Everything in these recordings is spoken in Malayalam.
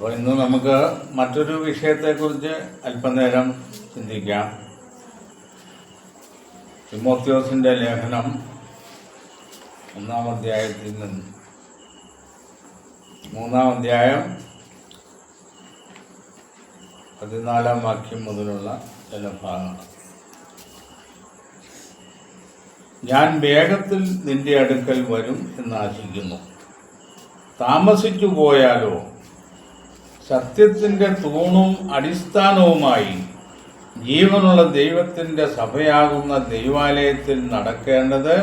അപ്പോൾ ഇന്ന് നമുക്ക് മറ്റൊരു വിഷയത്തെക്കുറിച്ച് അല്പനേരം ചിന്തിക്കാം. തിമോത്യോസിന്റെ ലേഖനം ഒന്നാം അധ്യായത്തിൽ നിന്ന്. മൂന്നാം അധ്യായം പതിനാലാം വാക്യം മുതലുള്ള ചില ഭാഗങ്ങൾ ഞാൻ വേഗത്തിൽ നിന്റെ അടുക്കൽ വരും എന്ന് ആശിക്കുന്നു. താമസിച്ചു പോയാലോ? സത്യത്തിന്റെ തൂണും അടിസ്ഥാനവുമായി ജീവനുള്ള ദൈവത്തിന്റെ സഭയാകുന്ന ദൈവാലയത്തിൽ നടക്കേണ്ടത്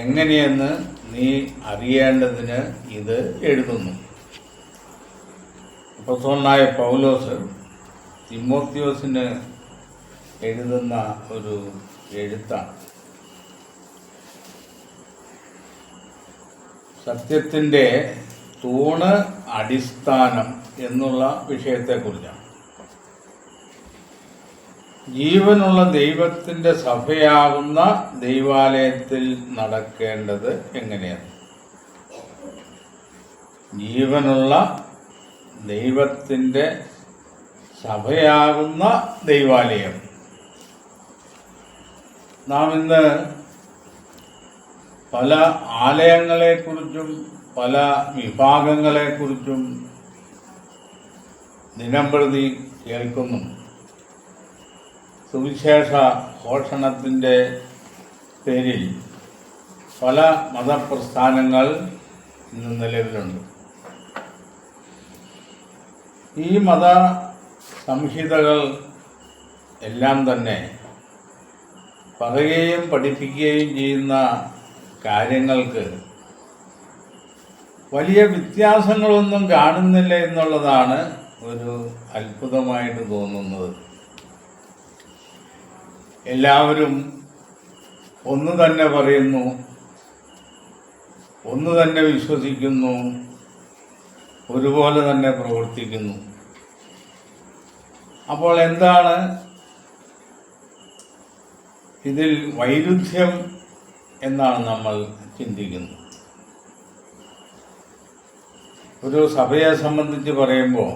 എങ്ങനെയെന്ന് നീ അറിയേണ്ടതിന് ഇത് എഴുതുന്നു. അപ്പസോണായ പൗലോസ് തിമോത്യോസിന് എഴുതുന്ന ഒരു എഴുത്താണ്. സത്യത്തിന്റെ തൂണ് അടിസ്ഥാനം എന്നുള്ള വിഷയത്തെക്കുറിച്ചാണ്. ജീവനുള്ള ദൈവത്തിന്റെ സഭയാകുന്ന ദൈവാലയത്തിൽ നടക്കേണ്ടത് എങ്ങനെയാണ്? ജീവനുള്ള ദൈവത്തിന്റെ സഭയാകുന്ന ദൈവാലയം. നാം ഇന്ന് പല ആലയങ്ങളെക്കുറിച്ചും പല വിഭാഗങ്ങളെക്കുറിച്ചും ദിനംപ്രതി കേൾക്കുന്നു. സുവിശേഷ ഘോഷണത്തിന്റെ പേരിൽ പല മതപ്രസ്ഥാനങ്ങൾ ഇന്ന് നിലവിലുണ്ട്. ഈ മത സംഹിതകൾ എല്ലാം തന്നെ പറയുകയും പഠിപ്പിക്കുകയും ചെയ്യുന്ന കാര്യങ്ങൾക്ക് വലിയ വ്യത്യാസങ്ങളൊന്നും കാണുന്നില്ല എന്നുള്ളതാണ് ഒരു അത്ഭുതമായിട്ട് തോന്നുന്നത്. എല്ലാവരും ഒന്ന് തന്നെ പറയുന്നു ഒന്ന് തന്നെ വിശ്വസിക്കുന്നു ഒരുപോലെ തന്നെ പ്രവർത്തിക്കുന്നു. അപ്പോൾ എന്താണ് ഇതിൽ വൈരുദ്ധ്യം എന്നാണ് നമ്മൾ ചിന്തിക്കുന്നത്. ഒരു സഭയെ സംബന്ധിച്ച് പറയുമ്പോൾ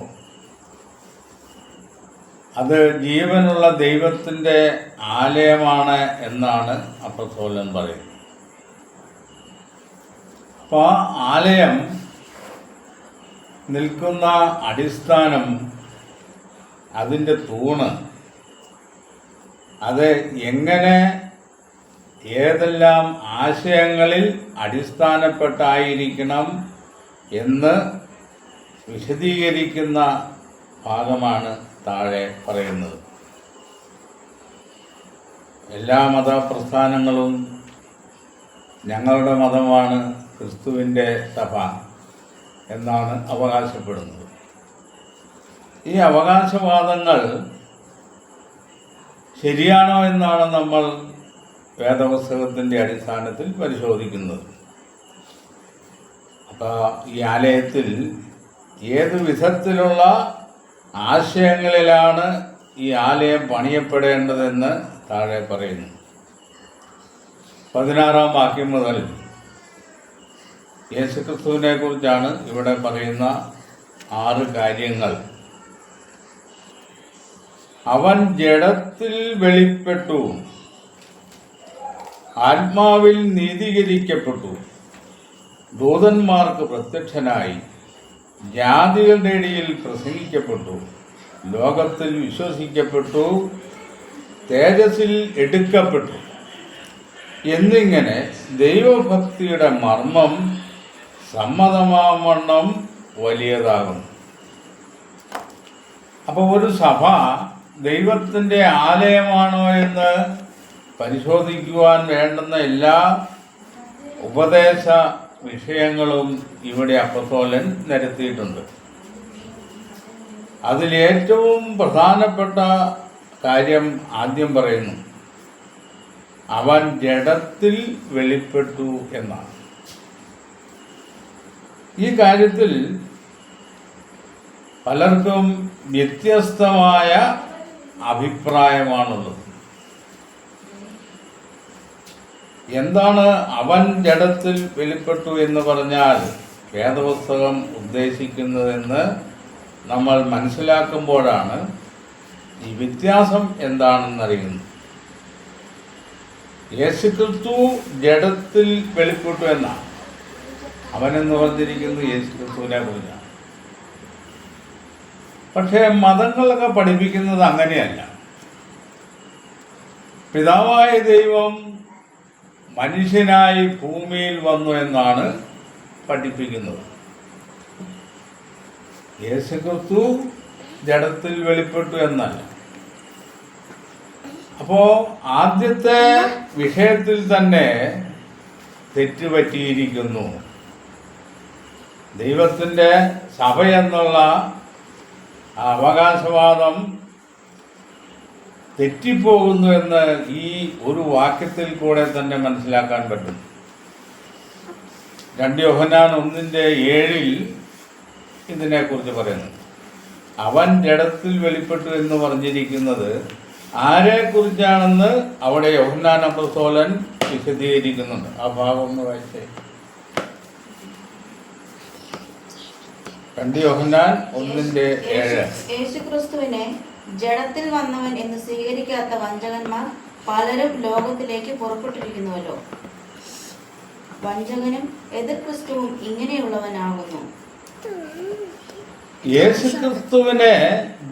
അത് ജീവനുള്ള ദൈവത്തിന്റെ ആലയമാണ് എന്നാണ് അപ്പസോലൻ പറയുന്നത്. അപ്പോൾ ആലയം നിൽക്കുന്ന അടിസ്ഥാനം അതിന്റെ തൂണ്. അത് എങ്ങനെ ഏതെല്ലാം ആശയങ്ങളിൽ അടിസ്ഥാനപ്പെട്ടായിരിക്കണം എന്ന് വിശദീകരിക്കുന്ന ഭാഗമാണ് താഴെ പറയുന്നത്. എല്ലാ മതപ്രസ്ഥാനങ്ങളും ഞങ്ങളുടെ മതമാണ് ക്രിസ്തുവിന്റെ സഭ എന്നാണ് അവകാശപ്പെടുന്നത്. ഈ അവകാശവാദങ്ങൾ ശരിയാണോ എന്നാണ് നമ്മൾ വേദപുസ്തകത്തിന്റെ അടിസ്ഥാനത്തിൽ പരിശോധിക്കുന്നത്. അപ്പോൾ ഈ ആലയത്തിൽ ഏത് വിധത്തിലുള്ള ആശയങ്ങളിലാണ് ഈ ആലയം പണിയപ്പെടേണ്ടതെന്ന് താഴെ പറയുന്നു. പതിനാറാം വാക്യം മുതൽ യേശുക്രിസ്തുവിനെ കുറിച്ചാണ് ഇവിടെ പറയുന്ന ആറ് കാര്യങ്ങൾ. അവൻ ജഡത്തിൽ വെളിപ്പെട്ടു. ആത്മാവിൽ നീതീകരിക്കപ്പെട്ടു. ദൂതന്മാർക്ക് പ്രത്യക്ഷനായി. ജാതികളുടെ ഇടയിൽ പ്രസംഗിക്കപ്പെട്ടു ലോകത്തിൽ വിശ്വസിക്കപ്പെട്ടു തേജസ്സിൽ എടുക്കപ്പെട്ടു. എന്നിങ്ങനെ ദൈവഭക്തിയുടെ മർമ്മം സമ്മതമാവണ്ണം വലിയതാകുന്നു. അപ്പോൾ ഒരു സഭ ദൈവത്തിന്റെ ആലയമാണോ എന്ന് പരിശോധിക്കുവാൻ വേണ്ടുന്ന എല്ലാ ഉപദേശ വിഷയങ്ങളും ഇവിടെ അപ്പസോലൻ നിരത്തിയിട്ടുണ്ട്. അതിലേറ്റവും പ്രധാനപ്പെട്ട കാര്യം ആദ്യം പറയുന്നു അവൻ ജഡത്തിൽ വെളിപ്പെട്ടു എന്നാണ്. ഈ കാര്യത്തിൽ പലർക്കും വ്യത്യസ്തമായ അഭിപ്രായമാണുള്ളത്. എന്താണ് അവൻ ജഡത്തിൽ വെളിപ്പെട്ടു എന്ന് പറഞ്ഞാൽ വേദപുസ്തകം ഉദ്ദേശിക്കുന്നതെന്ന് നമ്മൾ മനസ്സിലാക്കുമ്പോഴാണ് ഈ വ്യത്യാസം എന്താണെന്നറിയുന്നത്. യേശുക്രിസ്തു ജഡത്തിൽ വെളിപ്പെട്ടു എന്നാണ്. അവനെന്ന് പറഞ്ഞിരിക്കുന്നത് യേശുക്രിസ്തുവിനെ കുറിച്ചാണ്. പക്ഷേ മതങ്ങളൊക്കെ പഠിപ്പിക്കുന്നത് അങ്ങനെയല്ല. പിതാവായ ദൈവം മനുഷ്യനായി ഭൂമിയിൽ വന്നു എന്നാണ് പഠിപ്പിക്കുന്നത്. യേശുക്രിസ്തു ജഡത്തിൽ വെളിപ്പെട്ടു എന്നല്ല. അപ്പോ ആദ്യത്തെ വിഷയത്തിൽ തന്നെ തെറ്റുപറ്റിയിരിക്കുന്നു. ദൈവത്തിന്റെ സഭ എന്നുള്ള അവകാശവാദം തെറ്റിപ്പോകുന്നു എന്ന് ഈ ഒരു വാക്യത്തിൽ കൂടെ തന്നെ മനസ്സിലാക്കാൻ പറ്റും. രണ്ട് യോഹനാൻ ഒന്നിന്റെ ഏഴിൽ ഇതിനെക്കുറിച്ച് പറയുന്നു. അവൻ ജഡത്തിൽ വെളിപ്പെട്ടു എന്ന് പറഞ്ഞിരിക്കുന്നത് ആരെക്കുറിച്ചാണെന്ന് അവിടെ യോഹന്നാൻ അപ്പസ്തോലൻ വിശദീകരിക്കുന്നുണ്ട്. ആ ഭാഗം ഒന്ന് വായിച്ചേ. രണ്ട് യോഹന്നാൻ ഒന്നിന്റെ ഏഴ്. യേശുക്രിസ്തുവിനെ ജഡത്തിൽ വന്നവൻ എന്ന് സ്വീകരിക്കാത്ത വഞ്ചകന്മാർ പലരും ലോകത്തിലേക്ക് പുറപ്പെട്ടിരിക്കുന്നുവല്ലോ. വഞ്ചകനും എതിർ ക്രിസ്തുവും ഇങ്ങനെയുള്ളവനാകുന്നു. യേശുക്രിസ്തുവിനെ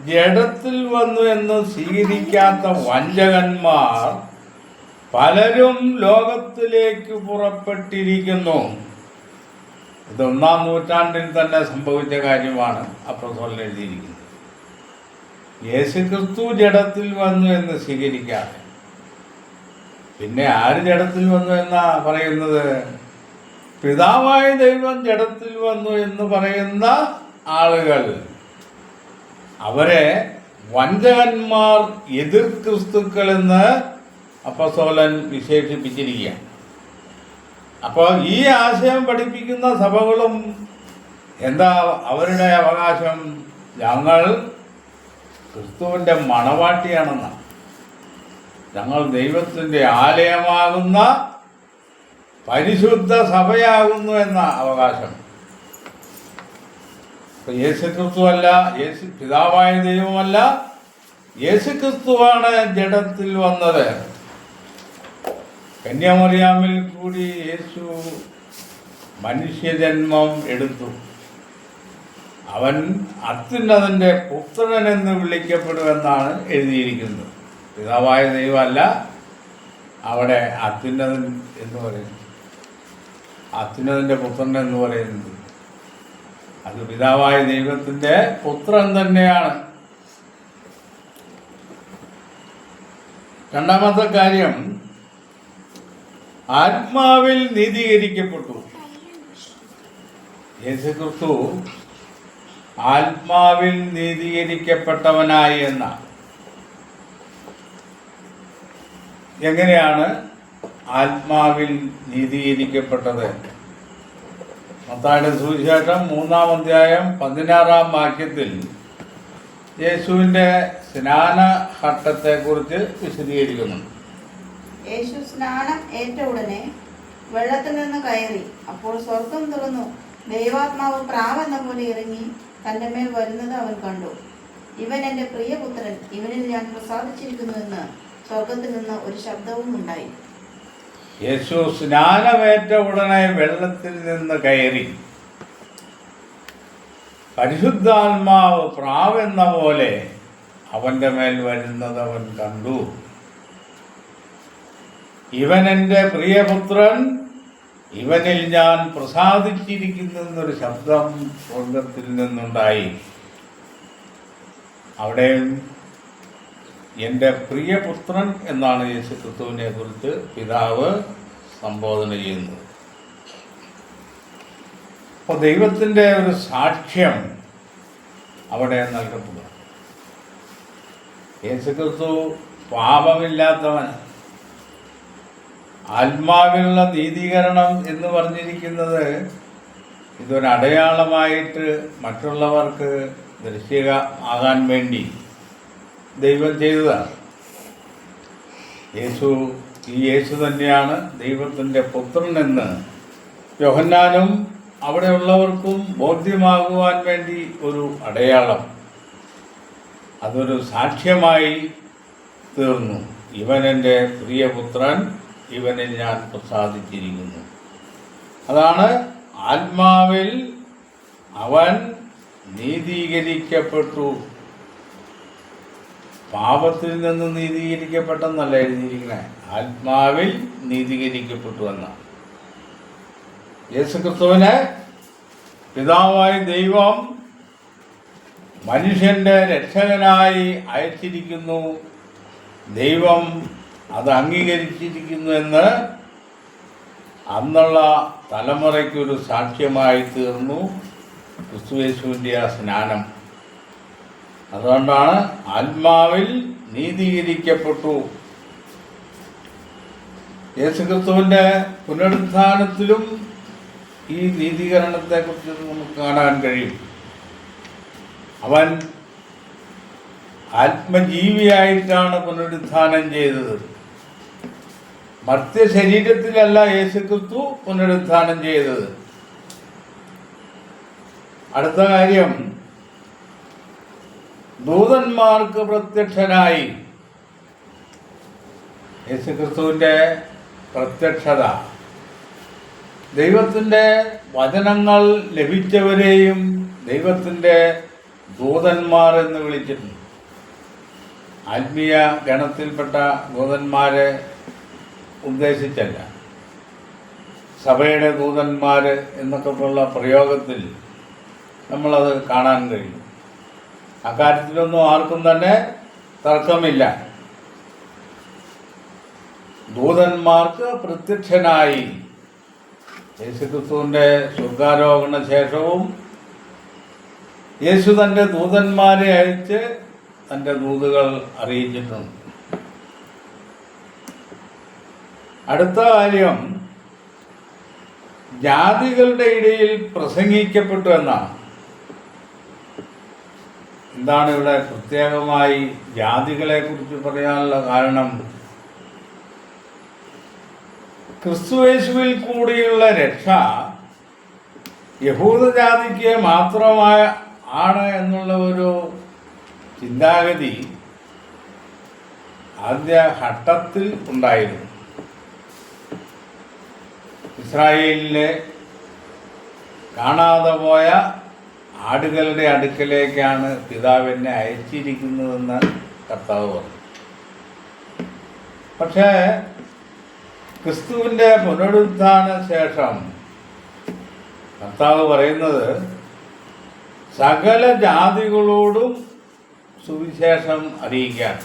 ജഡത്തിൽ വന്നു എന്ന് സ്വീകരിക്കാത്ത വഞ്ചകന്മാർ പലരും ലോകത്തിലേക്ക് പുറപ്പെട്ടിരിക്കുന്നു. ഇത് ഒന്നാം നൂറ്റാണ്ടിൽ തന്നെ സംഭവിച്ച കാര്യമാണ് അപ്രസോലിൽ എഴുതിയിരിക്കുന്നത്. യേശുക്രിസ്തു ജഡത്തിൽ വന്നു എന്ന് സ്വീകരിക്കാതെ പിന്നെ ആര് ജഡത്തിൽ വന്നു എന്നാ പറയുന്നത്? പിതാവായ ദൈവം ജഡത്തിൽ വന്നു എന്ന് പറയുന്ന ആളുകൾ. അവരെ വഞ്ചകന്മാർ എതിർ ക്രിസ്തുക്കളെന്ന് അപ്പസോലൻ വിശേഷിപ്പിച്ചിരിക്കുക അപ്പോൾ ഈ ആശയം പഠിപ്പിക്കുന്ന സഭകളും എന്താ അവരുടെ അവകാശം? ഞങ്ങൾ ക്രിസ്തുവിന്റെ മണവാട്ടിയാണെന്നാണ് ഞങ്ങൾ ദൈവത്തിന്റെ ആലയമാകുന്ന പരിശുദ്ധ സഭയാകുന്നു എന്ന അവകാശം. യേശുക്രിസ്തുവല്ല യേശു പിതാവായ ദൈവമല്ല യേശു ക്രിസ്തുവാണ് ജഡത്തിൽ വന്നത്. കന്യാമറിയാമിൽ കൂടി യേശു മനുഷ്യജന്മം എടുത്തു. അവൻ അത്യുന്നതന്റെ പുത്രൻ എന്ന് വിളിക്കപ്പെടുമെന്നാണ് എഴുതിയിരിക്കുന്നത്. പിതാവായ ദൈവമല്ല അവിടെ അത്യുന്നതൻ എന്ന് പറയുന്നത് അത്യുന്നതന്റെ പുത്രൻ എന്ന് പറയുന്നത്. അത് പിതാവായ ദൈവത്തിന്റെ പുത്രൻ തന്നെയാണ്. രണ്ടാമത്തെ കാര്യം ആത്മാവിൽ നീതീകരിക്കപ്പെട്ടു. യേശുക്രിസ്തു ആത്മാവിൽ നീതീകരിക്കപ്പെട്ടവനായി എന്ന. എങ്ങനെയാണ് ആത്മാവിൽ നീതീകരിക്കപ്പെട്ടത്? മത്തായുടെ സുവിശേഷം മൂന്നാം അധ്യായം പതിനാറാം വാക്യത്തിൽ യേശുവിന്റെ സ്നാനഘട്ടത്തെക്കുറിച്ച് വിശദീകരിക്കുന്നു. യേശു സ്നാനം ഏറ്റ ഉടനെ വെള്ളത്തിൽ നിന്ന് കയറി. അപ്പോൾ സ്വർഗം തുറന്നു. ദൈവാത്മാവ് പ്രാവെന്ന പോലെ ഇറങ്ങി തന്റെ മേൽ വരുന്നത് അവൻ കണ്ടു. ഇവൻ എന്റെ പ്രിയപുത്രൻ ഇവനിൽ ഞാൻ പ്രസാദിച്ചിരിക്കുന്നുവെന്ന് സ്വർഗത്തിൽ നിന്ന് ഒരു ശബ്ദവും ഉണ്ടായി. യേശു സ്നാനമേറ്റ ഉടനെ വെള്ളത്തിൽ നിന്ന് കയറി. പരിശുദ്ധാത്മാവ് പ്രാവെന്ന പോലെ അവന്റെ മേൽ വരുന്നത് അവൻ കണ്ടു. ഇവൻ എന്റെ പ്രിയപുത്രൻ ഇവനിൽ ഞാൻ പ്രസാദിച്ചിരിക്കുന്നു എന്നൊരു ശബ്ദം സ്വർഗത്തിൽ നിന്നുണ്ടായി. അവിടെ എന്റെ പ്രിയപുത്രൻ എന്നാണ് യേശു ക്രിസ്തുവിനെ കുറിച്ച് പിതാവ് സംബോധന ചെയ്യുന്നത്. അപ്പോൾ ദൈവത്തിന്റെ ഒരു സാക്ഷ്യം അവിടെ നൽകപ്പെടുക യേശു ക്രിസ്തു പാപമില്ലാത്തവൻ ആത്മാവിലുള്ള നീതീകരണം എന്ന് പറഞ്ഞിരിക്കുന്നത് ഇതൊരടയാളമായിട്ട് മറ്റുള്ളവർക്ക് ദൃശ്യക ആകാൻ വേണ്ടി ദൈവം ചെയ്തതാണ്. യേശു ഈ യേശു തന്നെയാണ് ദൈവത്തിന്റെ പുത്രൻ എന്ന് യോഹന്നാനും അവിടെയുള്ളവർക്കും ബോധ്യമാകുവാൻ വേണ്ടി ഒരു അടയാളം. അതൊരു സാക്ഷ്യമായി തീർന്നു. ഇവൻ എന്റെ പ്രിയപുത്രൻ ഇവനിൽ ഞാൻ പ്രസാദിച്ചിരിക്കുന്നു. അതാണ് ആത്മാവിൽ അവൻ നീതീകരിക്കപ്പെട്ടു. പാപത്തിൽ നിന്ന് നീതീകരിക്കപ്പെട്ടെന്നല്ല എഴുതിയിരിക്കുന്നത് ആത്മാവിൽ നീതീകരിക്കപ്പെട്ടു എന്നാണ്. യേശുക്രിസ്തുവിനെ പിതാവായ ദൈവം മനുഷ്യന്റെ രക്ഷകനായി അയച്ചിരിക്കുന്നു. ദൈവം അത് അംഗീകരിച്ചിരിക്കുന്നു എന്ന് അന്നുള്ള തലമുറയ്ക്കൊരു സാക്ഷ്യമായി തീർന്നു ക്രിസ്തുവേശുവിന്റെ ആ സ്നാനം. അതുകൊണ്ടാണ് ആത്മാവിൽ നീതീകരിക്കപ്പെട്ടു. യേശുക്രിസ്തുവിന്റെ പുനരുത്ഥാനത്തിലും ഈ നീതീകരണത്തെക്കുറിച്ച് നമുക്ക് കാണാൻ കഴിയും. അവൻ ആത്മജീവിയായിട്ടാണ് പുനരുത്ഥാനം ചെയ്തത്. മർത്യ ശരീരത്തിലല്ല യേശുക്രിസ്തു പുനരുത്ഥാനം ചെയ്തത്. അടുത്ത കാര്യം. ദൂതന്മാർക്ക് പ്രത്യക്ഷനായി. യേശുക്രിസ്തുവിന്റെ പ്രത്യക്ഷത. ദൈവത്തിന്റെ വചനങ്ങൾ ലഭിച്ചവരെയും ദൈവത്തിന്റെ ദൂതന്മാർ എന്ന് വിളിച്ചിട്ടുണ്ട്. ആത്മീയ ഗണത്തിൽപ്പെട്ട ദൂതന്മാരെ ഉദ്ദേശിച്ചല്ല. സഭയുടെ ദൂതന്മാർ എന്നൊക്കെ ഉള്ള പ്രയോഗത്തിൽ നമ്മളത് കാണാൻ കഴിയും. അക്കാര്യത്തിലൊന്നും ആർക്കും തന്നെ തർക്കമില്ല. ദൂതന്മാർക്ക് പ്രത്യക്ഷനായി യേശുക്രിസ്തുവിന്റെ സ്വർഗാരോഹണ ശേഷവും യേശു തന്റെ ദൂതന്മാരെ അയച്ച് തന്റെ ദൂതുകൾ അറിയിച്ചിട്ടുണ്ട്. അടുത്ത കാര്യം ജാതികളുടെ ഇടയിൽ പ്രസംഗിക്കപ്പെട്ടു എന്നാണ്. എന്താണ് ഇവിടെ പ്രത്യേകമായി ജാതികളെ കുറിച്ച് പറയാനുള്ള കാരണം? ക്രിസ്തുവേശുവിൽ കൂടിയുള്ള രക്ഷ യഹൂദജാതിക്ക് മാത്രമായ ആണ് എന്നുള്ള ഒരു ചിന്താഗതി ആദ്യ ഘട്ടത്തിൽ ഉണ്ടായിരുന്നു. ഇസ്രായേലിലെ കാണാതെ പോയ ആടുകളുടെ അടുക്കലേക്കാണ് പിതാവിനെ അയച്ചിരിക്കുന്നതെന്ന് കർത്താവ് പറഞ്ഞു. പക്ഷേ ക്രിസ്തുവിന്റെ പുനരുത്ഥാന ശേഷം കർത്താവ് പറയുന്നത് സകല ജാതികളോടും സുവിശേഷം അറിയിക്കാൻ.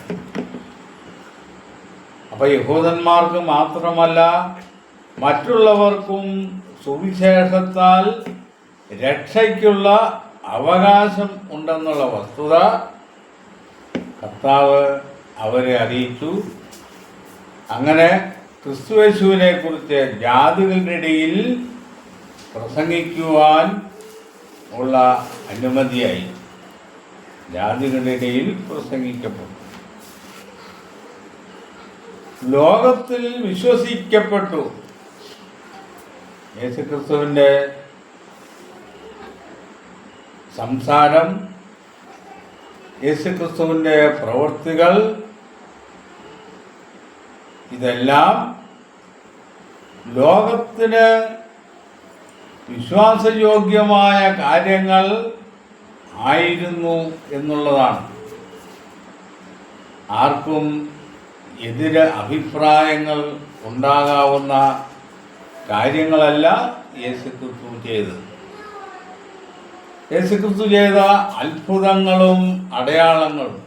അപ്പൊ യഹൂദന്മാർക്ക് മാത്രമല്ല മറ്റുള്ളവർക്കും സുവിശേഷത്താൽ രക്ഷയ്ക്കുള്ള അവകാശം ഉണ്ടെന്നുള്ള വസ്തുത കർത്താവ് അവരെ അറിയിച്ചു. അങ്ങനെ ക്രിസ്തുവേശുവിനെ കുറിച്ച് ജാതികളുടെ ഇടയിൽ പ്രസംഗിക്കുവാൻ ഉള്ള അനുമതിയായി. ജാതികളുടെ ഇടയിൽ പ്രസംഗിക്കപ്പെട്ടു. ലോകത്തിൽ വിശ്വസിക്കപ്പെട്ടു. യേശുക്രിസ്തുവിന്റെ സംസാരം യേശുക്രിസ്തുവിന്റെ പ്രവൃത്തികൾ ഇതെല്ലാം ലോകത്തിന് വിശ്വാസയോഗ്യമായ കാര്യങ്ങൾ ആയിരുന്നു എന്നുള്ളതാണ്. ആർക്കും എതിര് അഭിപ്രായങ്ങൾ ഉണ്ടാകാവുന്ന കാര്യങ്ങളല്ല യേശുക്രിസ്തു ചെയ്തത്. യേശുക്രിസ്തു ചെയ്ത അത്ഭുതങ്ങളും അടയാളങ്ങളും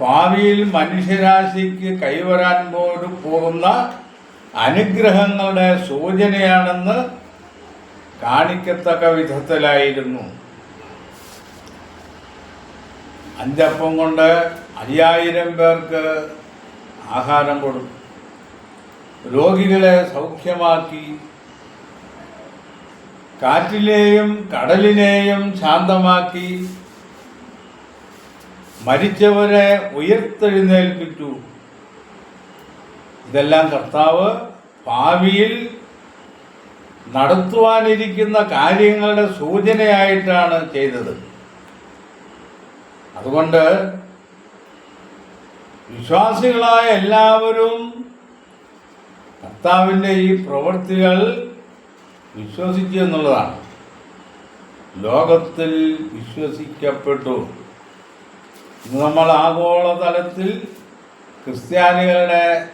ഭാവിയിൽ മനുഷ്യരാശിക്ക് കൈവരാൻ പോലും പോകുന്ന അനുഗ്രഹങ്ങളുടെ സൂചനയാണെന്ന് കാണിക്കത്തക്ക വിധത്തിലായിരുന്നു. അഞ്ചപ്പം കൊണ്ട് അയ്യായിരം പേർക്ക് ആഹാരം കൊടുത്തു. രോഗികളെ സൗഖ്യമാക്കി. കാറ്റിനെയും കടലിനെയും ശാന്തമാക്കി. മരിച്ചവരെ ഉയർത്തെഴുന്നേൽപ്പിച്ചു. ഇതെല്ലാം കർത്താവ് ഭാവിയിൽ നടത്തുവാനിരിക്കുന്ന കാര്യങ്ങളുടെ സൂചനയായിട്ടാണ് ചെയ്തത്. അതുകൊണ്ട് വിശ്വാസികളായ എല്ലാവരും കർത്താവിന്റെ ഈ പ്രവൃത്തികൾ വിശ്വസിച്ചു എന്നുള്ളതാണ്. ലോകത്തിൽ വിശ്വസിക്കപ്പെട്ടു. ഇന്ന് നമ്മൾ ആഗോളതലത്തിൽ ക്രിസ്ത്യാനികളുടെ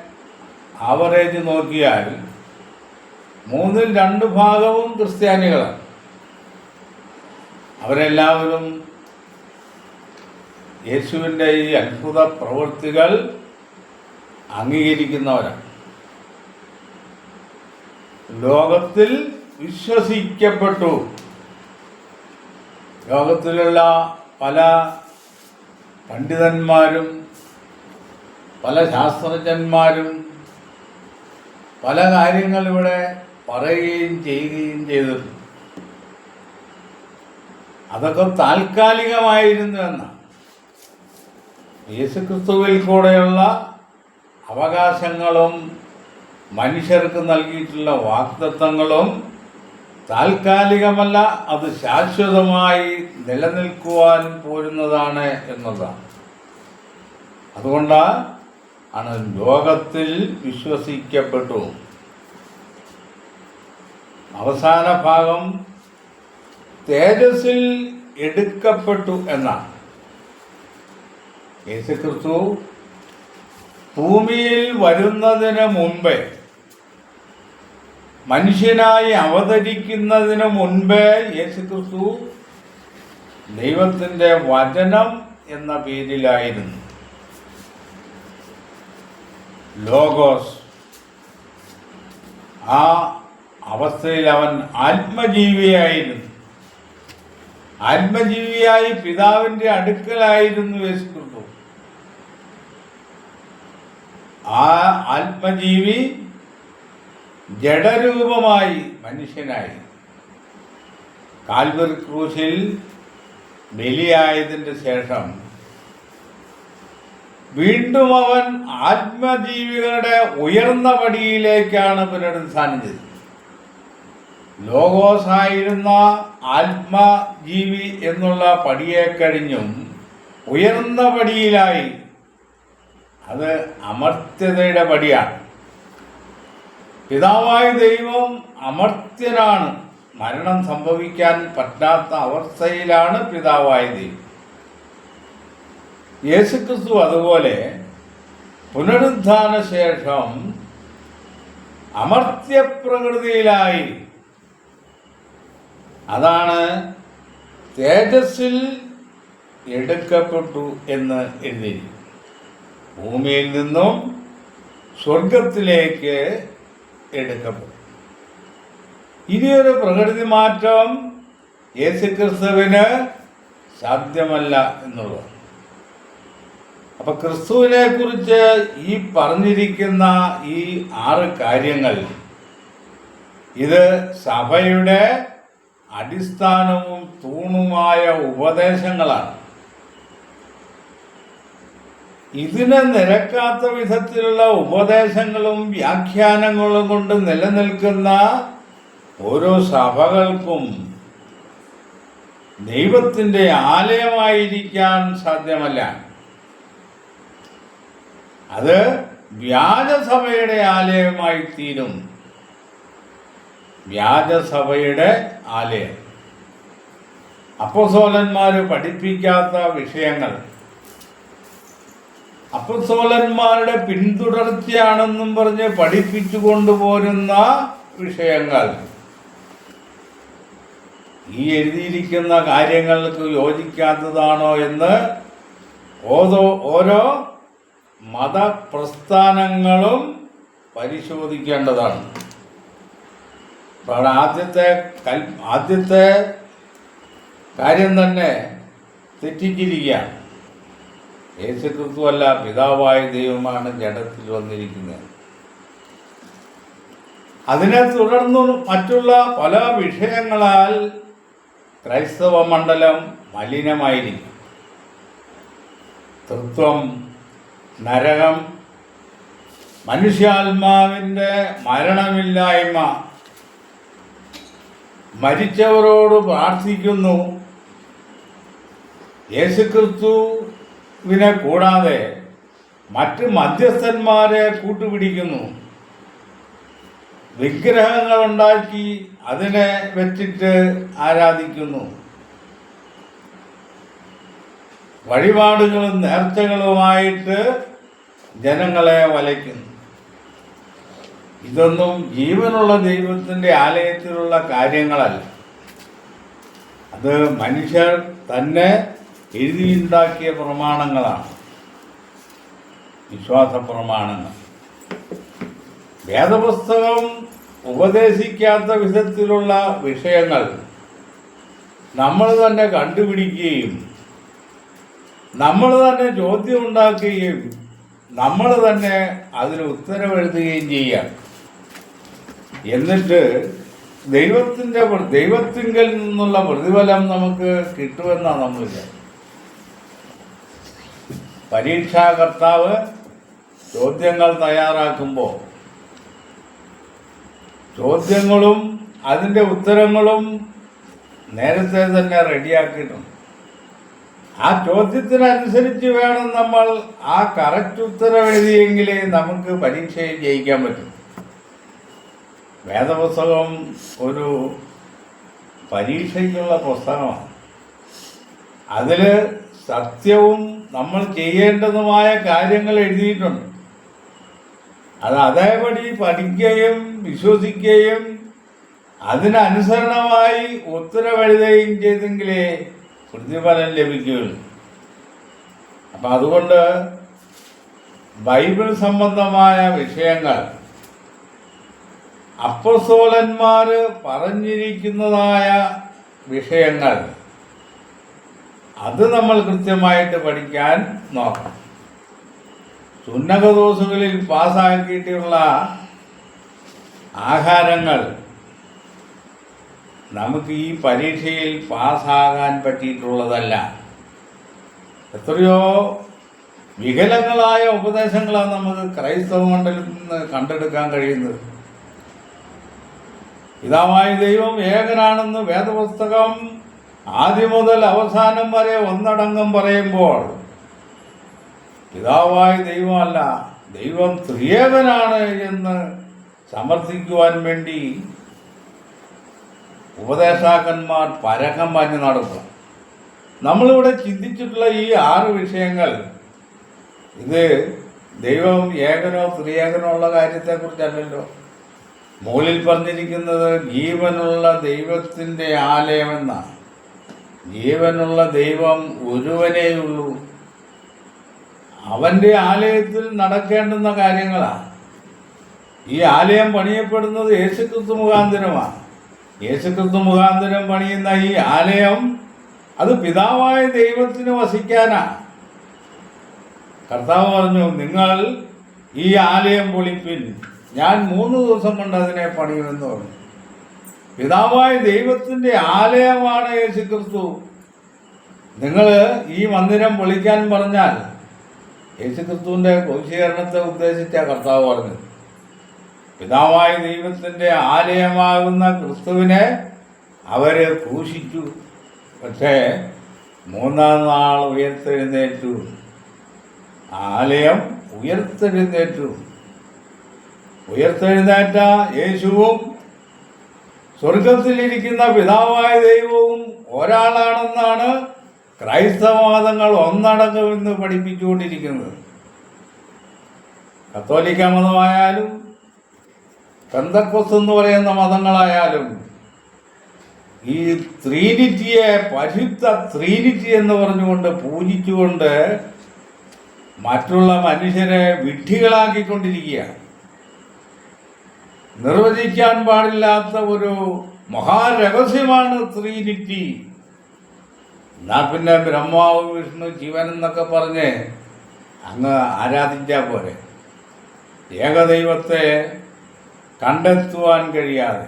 ആവറേജ് നോക്കിയാൽ മൂന്നിൽ രണ്ട് ഭാഗവും ക്രിസ്ത്യാനികളാണ്. അവരെല്ലാവരും യേശുവിന്റെ ഈ അത്ഭുത പ്രവൃത്തികൾ അംഗീകരിക്കുന്നവരാണ്. ലോകത്തിൽ വിശ്വസിക്കപ്പെട്ടു. ലോകത്തിലുള്ള പല പണ്ഡിതന്മാരും പല ശാസ്ത്രജ്ഞന്മാരും പല കാര്യങ്ങൾ ഇവിടെ പറയുകയും ചെയ്യുകയും ചെയ്തിട്ടുണ്ട്. അതൊക്കെ താൽക്കാലികമായിരുന്നു എന്നാണ്. യേശുക്രിസ്തുവിൽ കൂടെയുള്ള അവകാശങ്ങളും മനുഷ്യർക്ക് നൽകിയിട്ടുള്ള വാക്തത്വങ്ങളും താൽക്കാലികമല്ല അത് ശാശ്വതമായി നിലനിൽക്കുവാൻ പോരുന്നതാണ് എന്നതാണ്. അതുകൊണ്ടാണ് ആണ് ലോകത്തിൽ വിശ്വസിക്കപ്പെട്ടു. അവസാന ഭാഗം തേജസ്സിൽ എടുക്കപ്പെട്ടു എന്നാണ്. യേശുക്രിസ്തു ഭൂമിയിൽ വരുന്നതിന് മുമ്പേ മനുഷ്യനായി അവതരിക്കുന്നതിന് മുൻപേ യേശുക്രിസ്തു ദൈവത്തിന്റെ വചനം എന്ന പേരിലായിരുന്നു. ലോഗോസ്. ആ അവസ്ഥയിൽ അവൻ ആത്മജീവിയായിരുന്നു. ആത്മജീവിയായി പിതാവിന്റെ അടുക്കലായിരുന്നു യേശുക്രിസ്തു. ആ ആത്മജീവി ജഡരൂപമായി മനുഷ്യനായി. കാൽവറി ക്രൂശിൽ ബലിയായതിന്റെ ശേഷം വീണ്ടും അവൻ ആത്മജീവികളുടെ ഉയർന്ന പടിയിലേക്കാണ് പുനരുത്ഥാനം ചെയ്തത്. ലോകോസായിരുന്ന ആത്മജീവി എന്നുള്ള പടിയെ കഴിഞ്ഞും ഉയർന്ന പടിയിലായി. അത് അമർത്യതയുടെ പടിയാണ്. പിതാവായ ദൈവം അമർത്യനാണ്. മരണം സംഭവിക്കാൻ പറ്റാത്ത അവസ്ഥയിലാണ് പിതാവായ ദൈവം. യേശുക്രിസ്തു അതുപോലെ പുനരുദ്ധാന ശേഷം അമർത്യപ്രകൃതിയിലായി. അതാണ് തേജസ്സിൽ എടുക്കപ്പെട്ടു എന്ന് എഴുതി ഭൂമിയിൽ നിന്നും സ്വർഗത്തിലേക്ക് എടുക്കപ്പെട്ടു ഇനിയൊരു പ്രകൃതി മാറ്റം യേശുക്രിസ്തുവിന് സാധ്യമല്ല എന്നുള്ളത്. അപ്പൊ ക്രിസ്തുവിനെ കുറിച്ച് ഈ പറഞ്ഞിരിക്കുന്ന ഈ ആറ് കാര്യങ്ങൾ ഇത് സഭയുടെ അടിസ്ഥാനവും തൂണുമായ ഉപദേശങ്ങളാണ്. ഇതിന് നിരക്കാത്ത വിധത്തിലുള്ള ഉപദേശങ്ങളും വ്യാഖ്യാനങ്ങളും കൊണ്ട് നിലനിൽക്കുന്ന ഓരോ സഭകൾക്കും ദൈവത്തിന്റെ ആലയമായിരിക്കാൻ സാധ്യമല്ല. അത് വ്യാജസഭയുടെ ആലയമായി തീരും വ്യാജസഭയുടെ ആലയം. അപ്പസോലന്മാർ പഠിപ്പിക്കാത്ത വിഷയങ്ങൾ. അപ്പസോലന്മാരുടെ പിന്തുടർച്ചയാണെന്നും പറഞ്ഞ് പഠിപ്പിച്ചു കൊണ്ടുപോരുന്ന വിഷയങ്ങൾ. ഈ എഴുതിയിരിക്കുന്ന കാര്യങ്ങൾക്ക് യോജിക്കാത്തതാണോ എന്ന് ഓരോ ഓരോ മതപ്രസ്ഥാനങ്ങളും പരിശോധിക്കേണ്ടതാണ്. അവിടെ ആദ്യത്തെ കൽ ആദ്യത്തെ കാര്യം തന്നെ തെറ്റിച്ചിരിക്കുകയാണ്. യേശുക്രിസ്തു അല്ല പിതാവായ ദൈവമാണ് ജഡത്തിൽ വന്നിരിക്കുന്നത്. അതിനെ തുടർന്ന് മറ്റുള്ള പല വിഷയങ്ങളാൽ ക്രൈസ്തവ മണ്ഡലം മലിനമായിരിക്കും. തൃത്വം നരകം മനുഷ്യാത്മാവിന്റെ മരണമില്ലായ്മ. മരിച്ചവരോട് പ്രാർത്ഥിക്കുന്നു. യേശുക്രിസ്തുവിനെ കൂടാതെ മറ്റ് മധ്യസ്ഥന്മാരെ കൂട്ടുപിടിക്കുന്നു. വിഗ്രഹങ്ങൾ ഉണ്ടാക്കി അതിനെ വെച്ചിട്ട് ആരാധിക്കുന്നു. വഴിപാടുകളും നേർച്ചകളുമായിട്ട് ജനങ്ങളെ വലയ്ക്കുന്നു. ഇതൊന്നും ജീവനുള്ള ദൈവത്തിന്റെ ആലയത്തിലുള്ള കാര്യങ്ങളല്ല. അത് മനുഷ്യർ തന്നെ എഴുതിയുണ്ടാക്കിയ പ്രമാണങ്ങളാണ്. വിശ്വാസ പ്രമാണങ്ങൾ. വേദപുസ്തകം ഉപദേശിക്കാത്ത വിധത്തിലുള്ള വിഷയങ്ങൾ നമ്മൾ തന്നെ കണ്ടുപിടിക്കുകയും നമ്മൾ തന്നെ ചോദ്യം ഉണ്ടാക്കുകയും നമ്മൾ തന്നെ അതിന് ഉത്തരവെഴുതുകയും ചെയ്യാം. എന്നിട്ട് ദൈവത്തിന്റെ ദൈവത്തിങ്കൽ നിന്നുള്ള പ്രതിഫലം നമുക്ക് കിട്ടുമെന്നാണ് നമ്മൾ വിചാരിക്കുന്നത്. പരീക്ഷാ കർത്താവ് ചോദ്യങ്ങൾ തയ്യാറാക്കുമ്പോൾ ചോദ്യങ്ങളും അതിന്റെ ഉത്തരങ്ങളും നേരത്തെ തന്നെ റെഡിയാക്കിയിട്ടുണ്ട്. ആ ചോദ്യത്തിനനുസരിച്ച് വേണം നമ്മൾ ആ കറക്റ്റ് ഉത്തരം എഴുതിയെങ്കിലേ നമുക്ക് പരീക്ഷയിൽ ജയിക്കാൻ പറ്റും. വേദപുസ്തകം ഒരു പരീക്ഷയ്ക്കുള്ള പുസ്തകമാണ് അതിൽ സത്യവും നമ്മൾ ചെയ്യേണ്ടതുമായ കാര്യങ്ങൾ എഴുതിയിട്ടുണ്ട്. അത് അതേപടി പഠിക്കുകയും വിശ്വസിക്കുകയും അതിനനുസരണമായി ഉത്തരവെഴുതുകയും ചെയ്തെങ്കിലേ പ്രതിഫലം ലഭിക്കുകയുള്ളൂ. അപ്പം അതുകൊണ്ട് ബൈബിൾ സംബന്ധമായ വിഷയങ്ങൾ അപ്പസോലന്മാർ പറഞ്ഞിരിക്കുന്നതായ വിഷയങ്ങൾ അത് നമ്മൾ കൃത്യമായിട്ട് പഠിക്കാൻ നോക്കണം. സുന്നകദോസുകളിൽ പാസ്സാക്കിയിട്ടുള്ള ആഹാരങ്ങൾ നമുക്ക് ഈ പരീക്ഷയിൽ പാസ്സാകാൻ പറ്റിയിട്ടുള്ളതല്ല. എത്രയോ വികലങ്ങളായ ഉപദേശങ്ങളാണ് നമുക്ക് ക്രൈസ്തവ മണ്ഡലത്തിൽ നിന്ന് കണ്ടെടുക്കാൻ കഴിയുന്നത്. പിതാവായ ദൈവം ഏകനാണെന്ന് വേദപുസ്തകം ആദ്യം മുതൽ അവസാനം വരെ ഒന്നടങ്കം പറയുമ്പോൾ പിതാവായ ദൈവമല്ല ദൈവം ത്രിയേകനാണ് എന്ന് സമർത്ഥിക്കുവാൻ വേണ്ടി ഉപദേശാക്കന്മാർ പരക്കം പാഞ്ഞ് നടക്കും നമ്മളിവിടെ ചിന്തിച്ചിട്ടുള്ള ഈ ആറ് വിഷയങ്ങൾ ഇത് ദൈവം ഏകനോ ത്രിയേകനോ ഉള്ള കാര്യത്തെക്കുറിച്ചല്ലല്ലോ. മുകളിൽ പറഞ്ഞിരിക്കുന്നത് ജീവനുള്ള ദൈവത്തിന്റെ ആലയമെന്നാണ്. ജീവനുള്ള ദൈവം ഒരുവനേയുള്ളൂ. അവന്റെ ആലയത്തിൽ നടക്കേണ്ടുന്ന കാര്യങ്ങളാണ് ഈ ആലയം പണിയപ്പെടുന്നത് യേശുക്രിസ്തു മുഖാന്തരമാണ്. യേശുക്രിസ്തു മുഖാന്തരം പണിയുന്ന ഈ ആലയം അത് പിതാവായ ദൈവത്തിന് വസിക്കാനാണ് കർത്താവ് പറഞ്ഞു നിങ്ങൾ ഈ ആലയം പൊളിപ്പിൻ. ഞാൻ മൂന്ന് ദിവസം കൊണ്ട് അതിനെ പണിയുമെന്ന് പറഞ്ഞു. പിതാവായ ദൈവത്തിന്റെ ആലയമാണ് യേശു ക്രിസ്തു നിങ്ങൾ ഈ മന്ദിരം പൊളിക്കാൻ പറഞ്ഞാൽ യേശു ക്രിസ്തുവിന്റെ ക്രൂശീകരണത്തെ ഉദ്ദേശിച്ച കർത്താവ് പറഞ്ഞത്. പിതാവായ ദൈവത്തിന്റെ ആലയമാകുന്ന ക്രിസ്തുവിനെ അവർ ക്രൂശിച്ചു. പക്ഷേ മൂന്നാം നാൾ ഉയർത്തെഴുന്നേറ്റു. ആലയം ഉയർത്തെഴുന്നേറ്റു. ഉയർത്തെഴുന്നേറ്റ യേശുവും സ്വർഗത്തിലിരിക്കുന്ന പിതാവായ ദൈവവും ഒരാളാണെന്നാണ് ക്രൈസ്തവവാദങ്ങൾ ഒന്നടങ്കമെന്ന് പഠിപ്പിച്ചുകൊണ്ടിരിക്കുന്നത്. കത്തോലിക്ക മതമായാലും പെന്തക്കോസ് എന്ന് പറയുന്ന മതങ്ങളായാലും ഈ ത്രീനിറ്റിയെ പരിശുദ്ധ ത്രീനിറ്റി എന്ന് പറഞ്ഞുകൊണ്ട് പൂജിച്ചുകൊണ്ട് മറ്റുള്ള മനുഷ്യരെ വിഡ്ഢികളാക്കിക്കൊണ്ടിരിക്കുകയാണ്. നിർവചിക്കാൻ പാടില്ലാത്ത ഒരു മഹാരഹസ്യമാണ് ത്രീനിറ്റി. എന്നാ പിന്നെ ബ്രഹ്മാവ് വിഷ്ണു ശിവൻ എന്നൊക്കെ പറഞ്ഞ് അങ്ങ് ആരാധിച്ചാൽ പോരെ? ഏകദൈവത്തെ കണ്ടെത്തുവാൻ കഴിയാതെ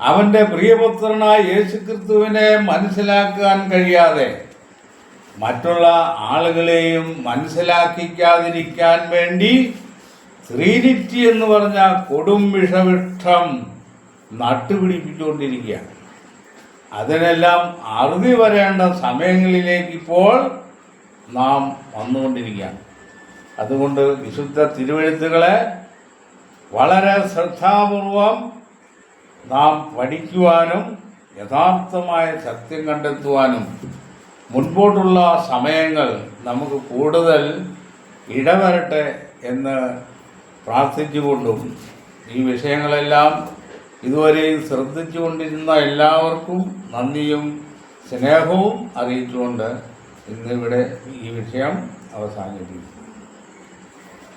അവന്റെ പ്രിയപുത്രനായ യേശുക്രിസ്തുവിനെ മനസ്സിലാക്കാൻ കഴിയാതെ മറ്റുള്ള ആളുകളെയും മനസ്സിലാക്കിക്കാതിരിക്കാൻ വേണ്ടി ശ്രീനിറ്റി എന്ന് പറഞ്ഞ കൊടും വിഷവിഷ്ടം നട്ടുപിടിപ്പിച്ചുകൊണ്ടിരിക്കുകയാണ്. അതിനെല്ലാം അറുതി വരേണ്ട സമയങ്ങളിലേക്ക് ഇപ്പോൾ നാം വന്നുകൊണ്ടിരിക്കുകയാണ്. അതുകൊണ്ട് വിശുദ്ധ തിരുവഴുത്തുകളെ വളരെ ശ്രദ്ധാപൂർവം നാം പഠിക്കുവാനും യഥാർത്ഥമായ സത്യം കണ്ടെത്തുവാനും മുൻപോട്ടുള്ള സമയങ്ങൾ നമുക്ക് കൂടുതൽ ഇടവരട്ടെ എന്ന് പ്രാർത്ഥിച്ചുകൊണ്ടും ഈ വിഷയങ്ങളെല്ലാം ഇതുവരെയും ശ്രദ്ധിച്ചുകൊണ്ടിരുന്ന എല്ലാവർക്കും നന്ദിയും സ്നേഹവും അറിയിച്ചുകൊണ്ട് ഇന്നിവിടെ ഈ വിഷയം അവസാനിപ്പിക്കും